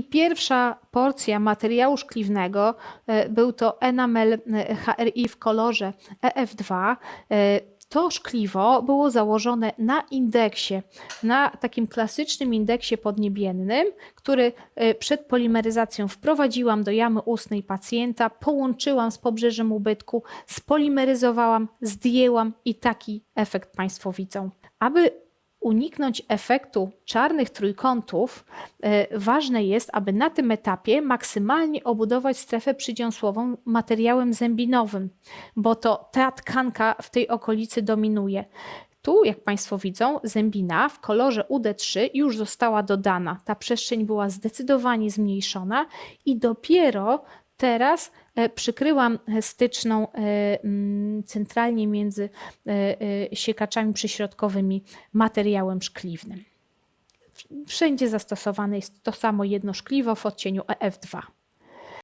I pierwsza porcja materiału szkliwnego e, był to enamel e, HRI w kolorze EF2. E, To szkliwo było założone na indeksie, na takim klasycznym indeksie podniebiennym, który przed polimeryzacją wprowadziłam do jamy ustnej pacjenta, połączyłam z pobrzeżem ubytku, spolimeryzowałam, zdjęłam i taki efekt Państwo widzą. Aby uniknąć efektu czarnych trójkątów, e, ważne jest, aby na tym etapie maksymalnie obudować strefę przydziąsłową materiałem zębinowym, bo to ta tkanka w tej okolicy dominuje. Tu, jak Państwo widzą, zębina w kolorze UD3 już została dodana. Ta przestrzeń była zdecydowanie zmniejszona i dopiero teraz e, przykryłam e, styczną e, centralnie między siekaczami przyśrodkowymi materiałem szkliwnym. Wszędzie zastosowane jest to samo jedno szkliwo w odcieniu EF2.